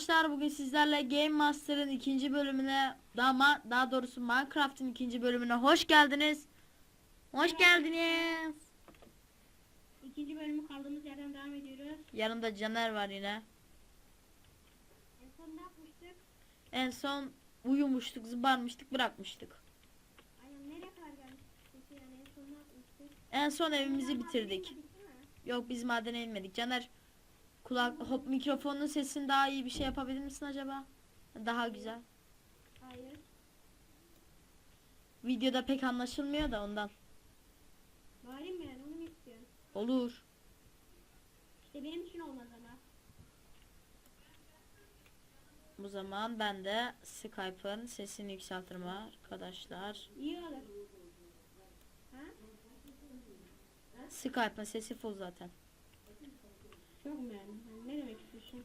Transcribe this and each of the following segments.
arkadaşlar bugün sizlerle Game Master'ın ikinci bölümüne daha, daha doğrusu Minecraft'ın ikinci bölümüne hoş geldiniz. Hoş geldiniz. İkinci bölümü kaldığımız yerden devam ediyoruz. Yanımda Caner var yine. En son ne yapmıştık? En son uyumuştuk, zıbarmıştık, bırakmıştık. Aynen nereye kadar gelmiştik? Yani en son ne yapmıştık? En son evimizi bitirdik. Yok biz madene inmedik. Caner kulak hop mikrofonun sesini daha iyi bir şey yapabilir misin acaba? Daha güzel. Hayır. Videoda pek anlaşılmıyor da ondan. Bari mi yani onu mu istiyorsun? Olur. İşte benim için olmaz ama. Bu zaman ben de Skype'ın sesini yükseltirim arkadaşlar. İyi olur. Ha? Skype'ın sesi full zaten. Çok mu yani? Yani Ne demek istiyorsun?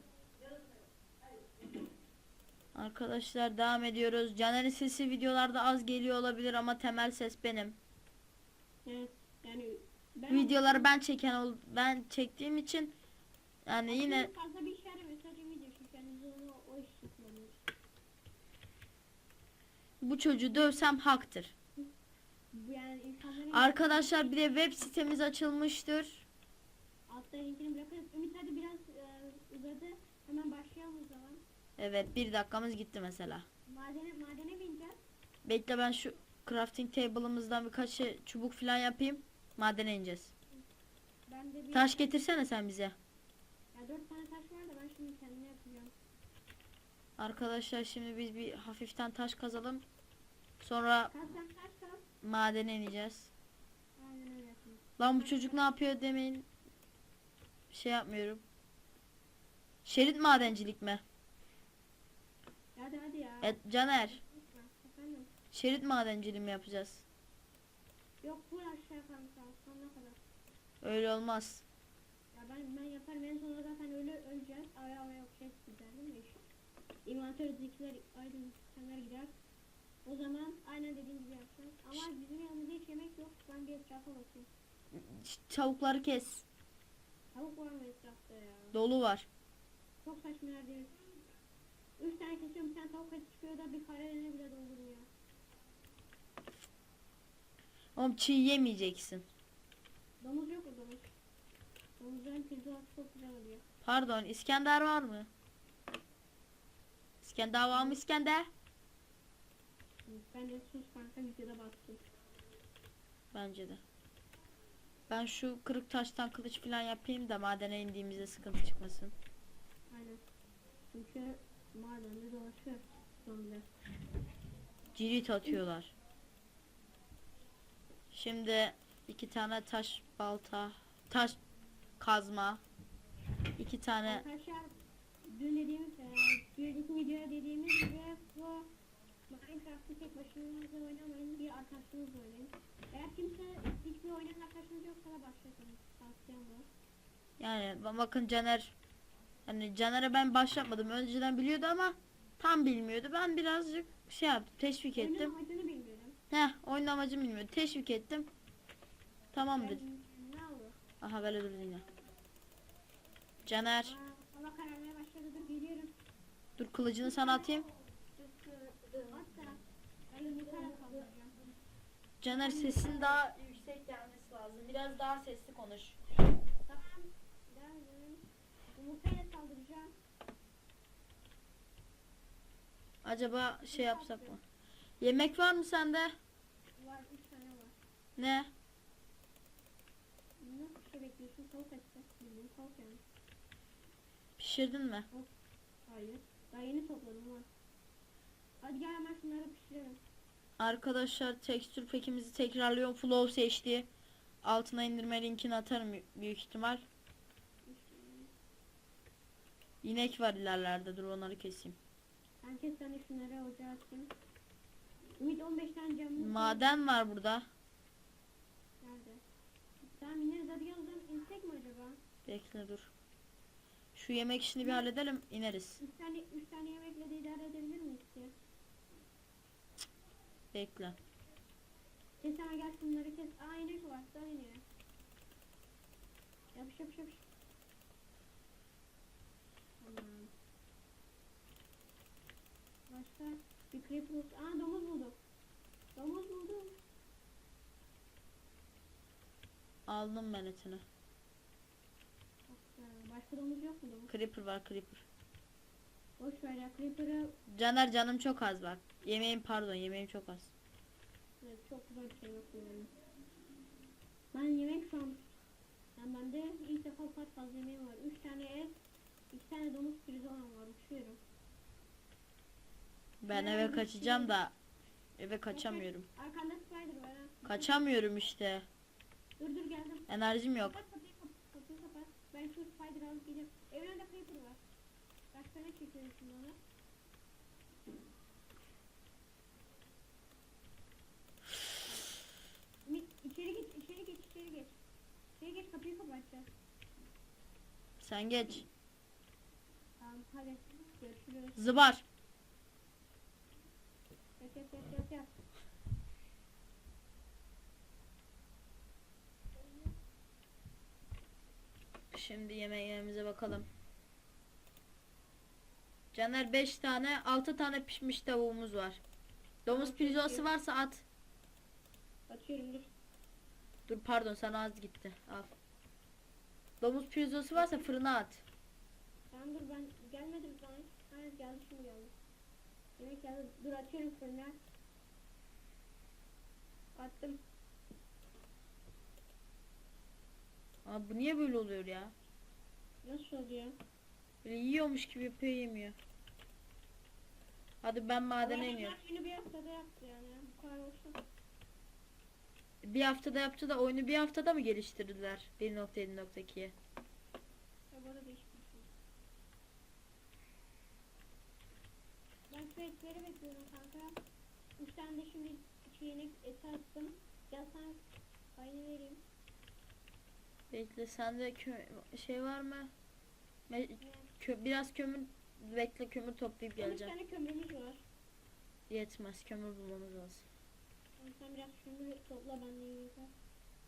Arkadaşlar devam ediyoruz. Caner'in sesi videolarda az geliyor olabilir ama temel ses benim. Evet. Yani ben Videoları ben çeken ol ben çektiğim için yani yine fazla bir. Sadece video onu o iş kullanıyoruz. bu çocuğu dövsem haktır. Yani Arkadaşlar bir de web sitemiz açılmıştır. altta linkini bırakırız. Ümit hadi biraz e, uzadı. Hemen başlayalım o zaman. Evet bir dakikamız gitti mesela. Madene, madene bineceğiz. Bekle ben şu crafting table'ımızdan birkaç şey, çubuk falan yapayım. Madene ineceğiz. Ben de bir... Taş getirsene sen bize. Ya dört tane taş var da ben şimdi kendime yapacağım. Arkadaşlar şimdi biz bir hafiften taş kazalım. Sonra Kaz kaz. madene ineceğiz. Aynen öyle yapayım. Lan bu çocuk ne yapıyor demeyin. Şey yapmıyorum. Şerit madencilik mi? Ya. Evet Caner. Efendim. Şerit madenciliği mi yapacağız? Yok bu aşağı kanka. Sonuna kadar. Öyle olmaz. Ya ben ben yaparım en sonunda zaten öyle öleceğiz. Aya aya yok şey gider değil mi iş? İnventördekiler aydın senler gider. O zaman aynen dediğim gibi yapacağız. Ama bizim yanımızda hiç yemek yok. Ben bir etrafa bakayım. Tavukları kes. Tavuk var mı etrafta ya? Dolu var. Çok saçma yerde. Üç tane kesiyorum bir tane tavuk eti çıkıyor da bir karelene bile doldurmuyor. Oğlum çiğ yemeyeceksin. Domuz yok mu domuz? Domuzların pirzolası çok güzel oluyor. Pardon İskender var mı? İskender var mı İskender? Ben de sus kanka videoda baktım. Bence de. Ben şu kırık taştan kılıç falan yapayım da madene indiğimizde sıkıntı çıkmasın. Aynen. Çünkü madende dolaşıyor zombiler. Cirit atıyorlar. Şimdi iki tane taş balta, taş kazma, iki tane Arkadaşlar dün dediğimiz, e, bir önceki videoda dediğimiz gibi bu Minecraft'ı tek başınıza oynamayın, bir arkadaşınızla oynayın. Eğer kimse hiçbir oynayan arkadaşınız yoksa da başlatın. Tavsiyem bu. yani ba- bakın Caner hani Caner'e ben başlatmadım. Önceden biliyordu ama tam bilmiyordu. Ben birazcık şey yaptım, teşvik Oyunun ettim. amacını bilmiyorum. Heh, oyun amacını bilmiyordu. Teşvik ettim. Tamamdır. Ben- Ne oldu? Aha böyle dur yine. Caner, Aa, hava kararmaya başladı. Dur geliyorum. dur kılıcını sana atayım. Hatta ben yumurtayla kaldıracağım. Caner sesin daha yüksek gelmesi lazım. Biraz daha sesli konuş. Tamam. Geldim. Yumurtayla Acaba şey yapsak mı? Yemek var mı sende? Var 3 tane var. Ne? Nasıl şey bekliyorsun? Tavuk etse. Bilmiyorum tavuk yani. Pişirdin mi? Hayır. Daha yeni topladım var. Hadi gel hemen şunları pişirelim. Arkadaşlar tekstür pekimizi tekrarlıyorum. Flow HD. Altına indirme linkini atarım büyük ihtimal. İnek var ilerlerde. Dur onları keseyim. Herkes sen de şunları ocağa atayım. Ümit 15 tane var. Maden var burada. Nerede? Tamam ineriz hadi gel o zaman insek mi acaba? Bekle dur. Şu yemek işini bir halledelim. ineriz. 3 tane, 3 tane yemekle de idare edebilir miyiz ki? Bekle. Kes hemen gel şunları kes. Aa inek var. Daha iniyor. Yapış yapış yapış. Tamam. Başka bir creeper olsun. Aa domuz buldum. Domuz buldum. Aldım ben etini. Başka domuz yok mu domuz? Creeper var creeper. Boş ver ya creeper'ı Caner canım çok az bak. Yemeğim pardon yemeğim çok az. evet, çok güzel bir şey yok yani. Ben yemek şu an yani bende ilk defa kadar fazla yemeğim var. Üç tane et, iki tane domuz pirzolam var. Uçuyorum. Ben eve kaçacağım da eve kaçamıyorum. Arkanda spider var ha. Kaçamıyorum işte. Dur dur geldim. Enerjim yok. Kapat kapıyı kapat. Kapıyı kapat. Ben şu spider alıp gideyim. Evin önünde creeper var. Başka ne çekiyorsun ona? Ümit içeri geç, içeri geç, içeri geç. İçeri geç kapıyı kapatacağız. Sen geç. Tamam hadi görüşürüz. Zıbar. Yat yat yat. Şimdi yemeğimize bakalım. Caner 5 tane 6 tane pişmiş tavuğumuz var. Domuz pirzosu varsa at. Atıyorum dur. Dur pardon sana az gitti. Al. Domuz pirzosu varsa fırına at. Tamam dur ben gelmedim sana. Hayır geldi şimdi geldi. Yemek geldi. Dur atıyorum fırına. Attım. Abi bu niye böyle oluyor ya? Nasıl oluyor? Böyle yiyormuş gibi yapıyor yemiyor. Hadi ben madene iniyorum. Günü bir haftada yaptı yani. Bu kadar olsun. Bir haftada yaptı da oyunu bir haftada mı geliştirdiler? 1.7.2'ye. Ya bu da değişik bir şey. Etleri bekliyorum kanka. Üç tane de şimdi çiğnek eti attım. Gel sana payını vereyim. Bekle sende şey var mı? Me- kö- biraz kömür bekle kömür toplayıp geleceğim. tane kömürümüz var. Yetmez kömür bulmamız lazım. Sen biraz kömür topla ben de.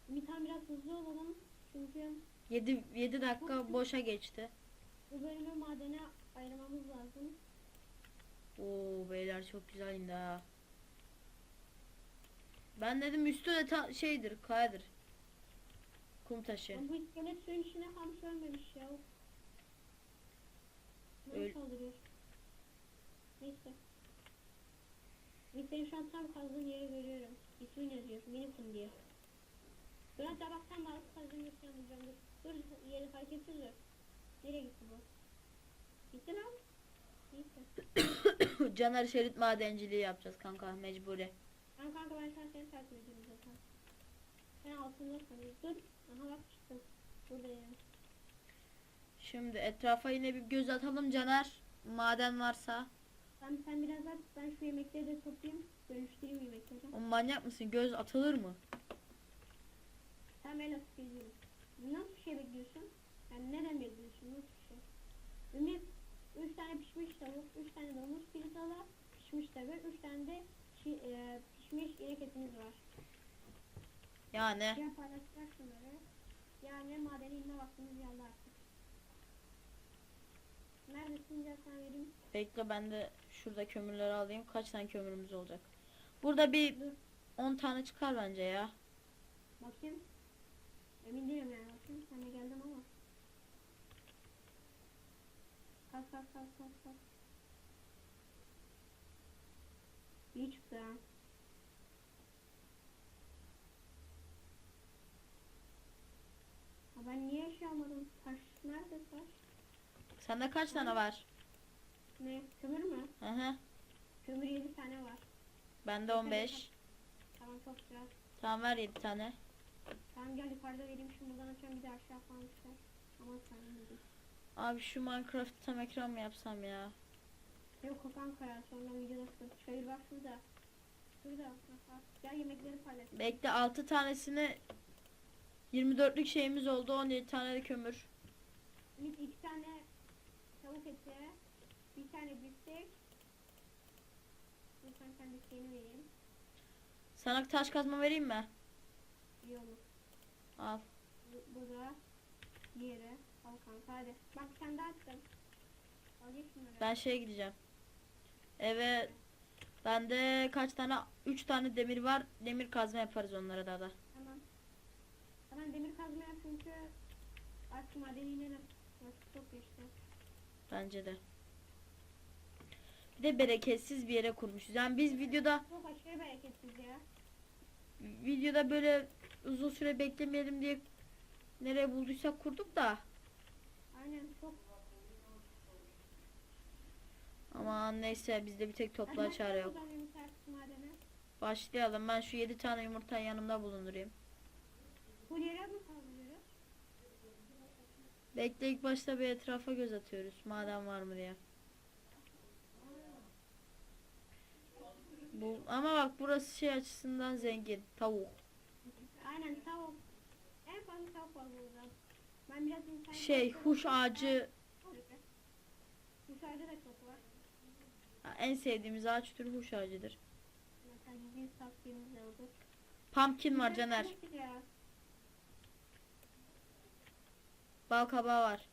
Bir tane biraz hızlı olalım. Çünkü 7 7 dakika boşa geçti. bu bölümü madene ayırmamız lazım. Oo beyler çok güzel indi ha. Ben dedim üstü de ta- şeydir, kayadır. Kum taşı. Ama bu iskelet suyun içine kalmış ölmemiş ya. Öl- Ne saldırıyor? Neyse. Bir senin şu an tam kazdığın yeri görüyorum. İsmin yazıyor. Minikum diye. Hatta bak tam balık kazdığın yeri bulacağım. Dur. Dur yeri hareketsiz dur. Nereye gitti bu? Gitti lan. Neyse. Caner şerit madenciliği yapacağız kanka mecburi. Ben kanka ben şu an seni takip ediyorum zaten. Sen altında. Dur. Aha bak çıktım. Burada yani. Şimdi etrafa yine bir göz atalım Caner. Maden varsa. Ben sen biraz at. Ben şu yemekleri de toplayayım. Bölüştüreyim yemekleri. O manyak mısın? Göz atılır mı? Sen nasıl geziyorum? Nasıl bir şey bekliyorsun? Yani neden bekliyorsun? Nasıl bir şey? Ümit 3 tane pişmiş tavuk, 3 tane domuz pirzola, pişmiş tavuk, 3 tane de çi- e, pişmiş inek etimiz var. Yani Ya paylaşacak şunları. Yani madene inme vaktimiz geldi artık. Neredesin sana vereyim. bekle ben de şurada kömürleri alayım. Kaç tane kömürümüz olacak? Burada bir Dur 10 tane çıkar bence ya. bakayım. Emin değilim yani bakayım. Sana geldim ama. Kalk kalk kalk kalk kalk. İyi çıktı ha. Ha ben niye şey almadım? Taş nerede taş? Sende kaç tane var? Ne? Kömür mü? Hı hı. Kömür 7 tane var. Bende 15. Tamam çok güzel. Tamam ver 7 tane. Tamam gel yukarıda vereyim şu buradan açıyorum bir de aşağı falan düşer. Aman sen. Abi şu Minecraft'ı tam ekran mı yapsam ya? Yok o kanka ya sonra videoda sıkıntı. Çayır bak şurada. Şurada. Bak. Gel yemekleri paylaş. Bekle 6 tanesini 24'lük şeyimiz oldu. 17 tane de kömür. Ümit iki tane tavuk eti. Bir tane biftek. Sen sen bifteğini vereyim. Sana taş kazma vereyim mi? İyi olur. Al. Bu, bu da diğeri. Al kanka hadi. Bak sen de attın. Ben şeye gideceğim. Evet. Bende kaç tane? 3 tane demir var. Demir kazma yaparız onlara da da. Tamam. Tamam demir kazma yap çünkü artık madeni. Vakit çok geçti. Bence de. Bir de bereketsiz bir yere kurmuşuz. Yani biz videoda Çok aşırı bereketsiz ya. videoda böyle uzun süre beklemeyelim diye nereye bulduysak kurduk da. Aynen çok. Ama neyse bizde bir tek Hadi çare yok. başlayalım yumurta. Ben şu 7 tane yumurtayı yanımda bulundurayım. Bu yere mi kaldırıyoruz? Bekle ilk başta bir etrafa göz atıyoruz. Maden var mı diye. Bu, ama bak burası şey açısından zengin. Tavuk. Aynen tavuk. En fazla tavuk var burada. Ben biraz insan... Şey huş ağacı çok var. en sevdiğimiz ağaç türü huş ağacıdır. Pumpkin var Caner. Ya. Bal kabağı var.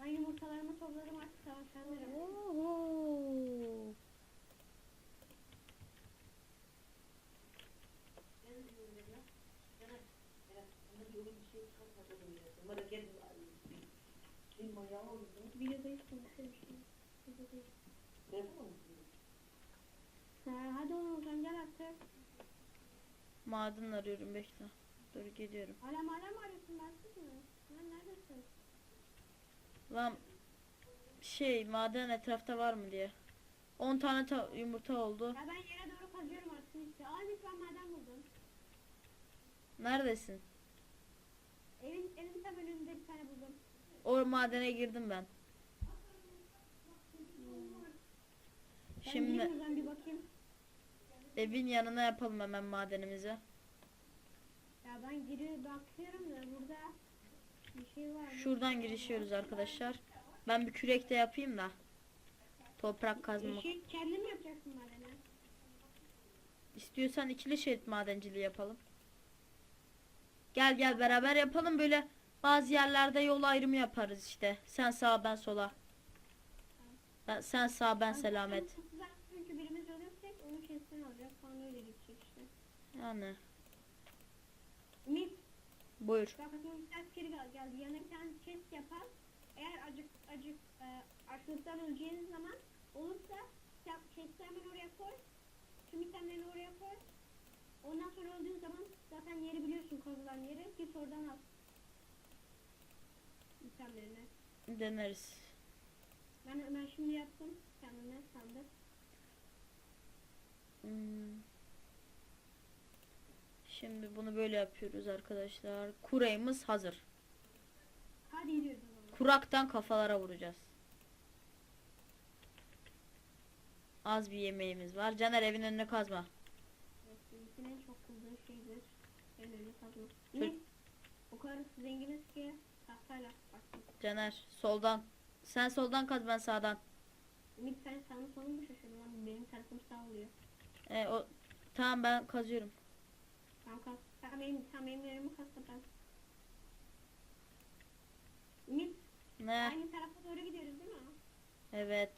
Ben yumurtalarımı topladım artık savaşanlarım. Ha, hadi oğlum zaman gel artık. Maden arıyorum bekle. Dur geliyorum. Alem alem arıyorsun ben mı? Lan neredesin? Lan şey maden etrafta var mı diye. 10 tane ta- yumurta oldu. Ya ben yere doğru kazıyorum artık işte. Aa bir ben maden buldum. Neredesin? Evin, evin tam önünde bir tane buldum. O madene girdim ben. Ben Şimdi bir bakayım. evin yanına yapalım hemen madenimizi. Ya ben giriyor bakıyorum da burada bir şey var. Şuradan girişiyoruz arkadaşlar. Ben bir kürek de yapayım da. Toprak kazma. Şey, kendin mi yapacaksın madeni? İstiyorsan ikili şerit madenciliği yapalım. Gel gel beraber yapalım böyle bazı yerlerde yol ayrımı yaparız işte. Sen sağa ben sola. Ben, sen sağ ben selamet. Kızlar çünkü birimiz ölürsek onu kesin alacak. Sonra öyle gidecek işte. Yani Ümit buyur. bir tane askeri gel- geldi. Yanına bir tane chest yapar. Eğer acık acık e, açlıktan öleceğiniz zaman olursa chest'i hemen oraya koy. Tüm itemlerini oraya koy. Ondan sonra öldüğün zaman zaten yeri biliyorsun kazılan yeri. Git oradan al. İtemlerini. Deneriz. Ben, ben şimdi yaptım kendime sandık. Hmm. Şimdi bunu böyle yapıyoruz arkadaşlar. Kureyimiz hazır. Hadi gidiyoruz. Kuraktan kafalara vuracağız. Az bir yemeğimiz var. Caner evin önüne kazma. Evet, Ümit'in en çok kızdığı şeydir. En önemli kazma. Çö- Ümit, o kadar zenginiz ki tahtayla baktım. Caner soldan. Sen soldan kaz ben sağdan. Ümit sen sağını solunu mu şaşırdın lan? Benim tarafım sağ oluyor. E, o tamam ben kazıyorum. Tamam kas. Tamam benim, tamam benim yerimi kastı ben. Ümit, Ne? aynı tarafa doğru gidiyoruz değil mi? Evet.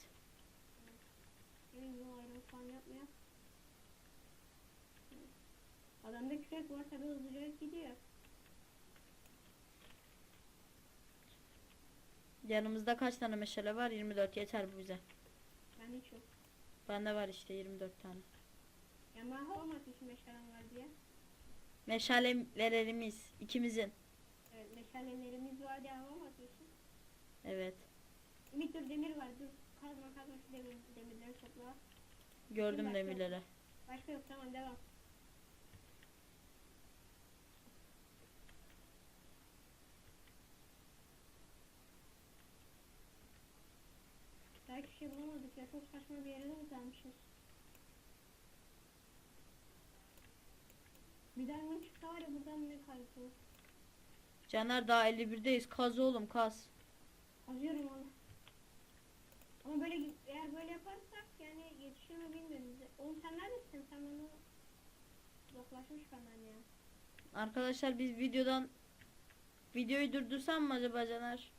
Benim falan yapmıyor. Adamda kürek var tabi hızlıca gidiyor. Yanımızda kaç tane meşale var? 24 yeter bu bize. Ben hiç yok. Bende var işte 24 tane. Ya ben olmasın için meşalem var diye. Meşalelerimiz ikimizin. Evet meşalelerimiz var hava mı atıyorsun? Evet. Ümit dur demir var dur. Kazma kazma şu demir, demirleri topla. Gördüm Başka- demirleri. Başka yok tamam devam. Belki bir şey bulamadık ya çok saçma bir yere de uzanmışız. Bir diamond çıktı var ya buradan ne kaydı? Caner daha 51'deyiz. Kaz oğlum kaz. Kazıyorum onu. Ama böyle eğer böyle yaparsak yani yetişir mi bilmiyorum. Oğlum sen neredesin? Sen bana uzaklaşmış benden ya. Arkadaşlar biz videodan videoyu durdursam mı acaba Caner?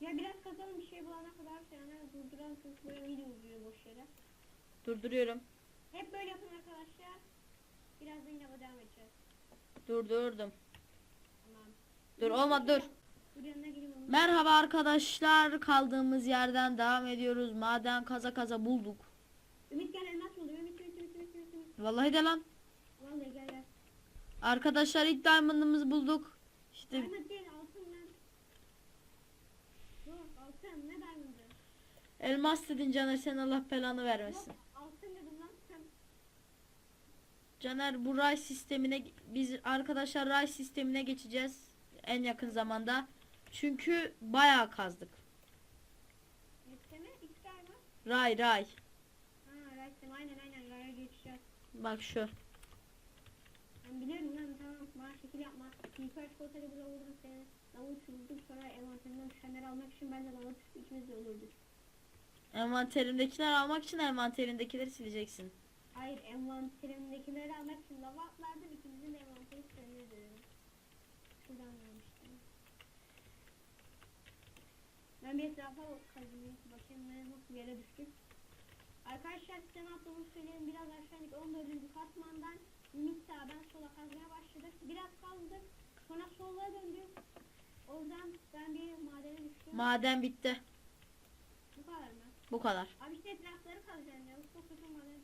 Ya biraz kazalım bir şey bulana kadar yani durdur durdurar mısınız? Böyle video uzuyor boş yere. Durduruyorum. Hep böyle yapın arkadaşlar. Birazdan yine devam edeceğiz. Durdurdum. Tamam. Dur olmadı dur. Dur yanına geleyim onu. Merhaba arkadaşlar. Kaldığımız yerden devam ediyoruz. Maden kaza kaza bulduk. Ümit gel elmas buluyor. Ümit Ümit Ümit Ümit Ümit. Ümit. Vallahi de lan. Vallahi gel gel. Arkadaşlar ilk diamond'ımızı bulduk. İşte Diamond değil altın lan. Yok altın ne diamond'ı? elmas dedin Caner sen Allah belanı vermesin. Yok altın dedim lan sen. Caner bu ray sistemine biz arkadaşlar ray sistemine geçeceğiz en yakın zamanda. Çünkü bayağı kazdık. Ray ray. Ha Raysim aynen aynen Ray'a geçeceğiz. Bak şu. Ben biliyorum lan tamam bana şekil yapma. Yukarı çikolatayla burada vururum seni. Davul çubuldum sonra envanterinden düşenleri almak için ben de davul çubuk ikimiz de olurduk. Envanterimdekileri almak için envanterindekileri sileceksin. Hayır envanterimdekileri almak için lava atlardım ikimizin de envanteri sönürdü. Şuradan vermiştim. Ben bir etrafa kazınayım. Bakayım ne nasıl yere düştük. Arkadaşlar size ne yaptığımı söyleyeyim. Biraz aşağı indik 14. katmandan Ümit sağdan sola kazmaya başladık. Biraz kazdık. Sonra sola döndük. Oradan ben bir madene düştüm. Maden bitti. Bu kadar mı? Bu kadar. Abi işte etrafları kazacaksın ya. Usta usta maden.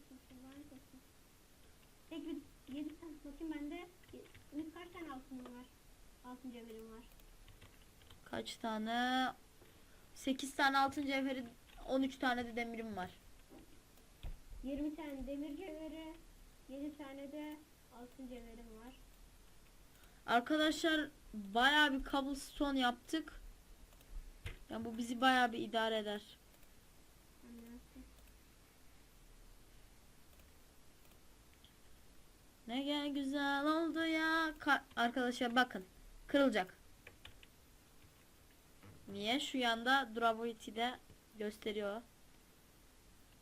Tek bir 7 tane bakayım bende. Kaç tane altın var? Altın cevherim var. Kaç tane? 8 tane altın cevheri 13 tane de demirim var. 20 tane demir cevheri. 7 tane de altın cevherim var. Arkadaşlar bayağı bir cobblestone yaptık. Yani bu bizi bayağı bir idare eder. Ne gel güzel oldu ya. Ka- arkadaşlar bakın. Kırılacak. Niye? Şu yanda Duravity'de gösteriyor.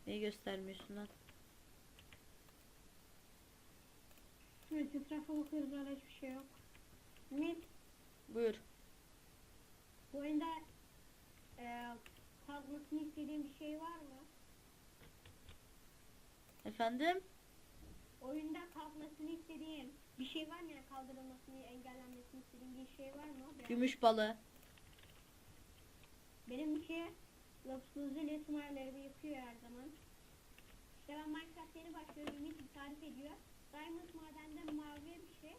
Neyi göstermiyorsun lan? Evet etrafa bakıyoruz hala hiçbir şey yok. Ümit Buyur. bu oyunda eee kazmasını istediğin bir şey var mı? Efendim? Oyunda kalkmasını istediğin bir şey var mı yani kaldırılmasını, engellenmesini istediğin bir şey var mı? Yani Gümüş balığı. benimki Lapsuzuli sumarlarımı yapıyor her zaman. İşte ben Minecraft yeni başlıyorum, Ümit bir tarif ediyor. Diamond madende mavi bir şey.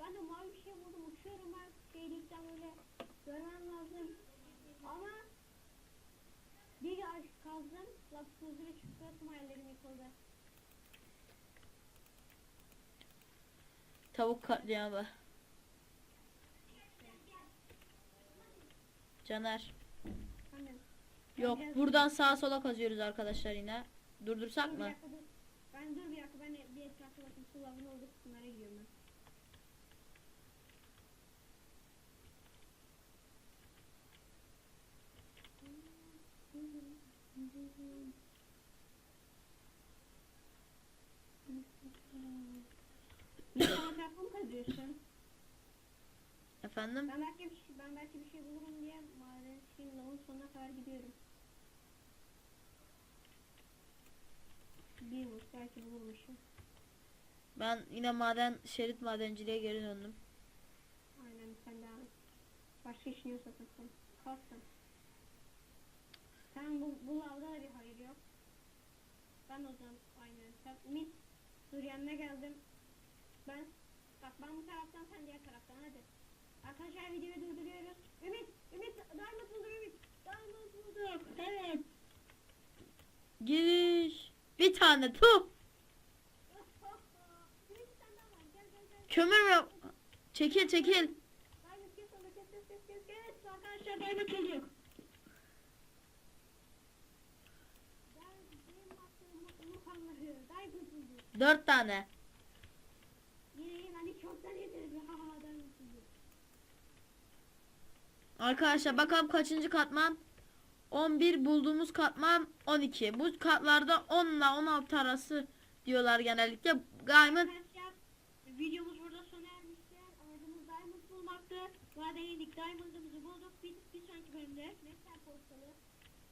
Ben de mavi bir şey buldum, uçuyorum ben şeylikten böyle görmem lazım. Ama bir ağaç kazdım, Lapsuzuli çıktı, sumarlarım yıkıldı. Tavuk katliamı. Caner. Yok buradan sağa sola kazıyoruz arkadaşlar yine. Durdursak mı? Ben dur bir dakika ben bir etrafa bakayım. Su lavın olduğu kısımlara gidiyorum ben. Bir tane etrafa mı kazıyorsun? Efendim? Ben belki bir şey, ben belki bir şey bulurum diye maden şeyin lavın sonuna kadar gidiyorum. Bir vur belki bulurmuşum. Ben yine maden şerit madenciliğe geri döndüm. Aynen sen devam et. Başka işin yoksa sen. Kalsın. Sen bu, bu lavda da bir hayır yok. Ben o zaman aynen. Sen Ümit dur yanına geldim. Ben bak ben bu taraftan sen diğer taraftan hadi. Arkadaşlar videoyu durduruyoruz. Ümit, Ümit diamond bulduk Ümit. Diamond bulduk. Evet. Giriş. Bir tane tuh. Kömür mü? Çekil çekil. Arkadaşlar. Diamond bulduk. Dört tane. Yine yine hani çoktan yedirdi. Ha ha diamond bulduk. Arkadaşlar bakalım kaçıncı katman? 11 bulduğumuz katman 12. Bu katlarda 10 ile 16 arası diyorlar genellikle. Diamond videomuz burada sona ermiştir. Amacımız diamond bulmaktı. Madem yedik diamond'ımızı bulduk. Bir, bir sonraki bölümde metal portalı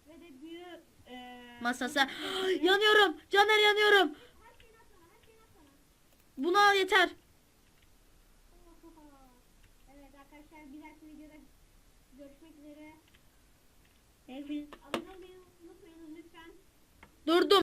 ve de büyü e, masası. yanıyorum. Caner yanıyorum. Her şeyini at bana, her şeyini at bana. Bunu al yeter. Evet arkadaşlar bir dahaki videoda görüşmek üzere. Hepiniz abone. Durdum.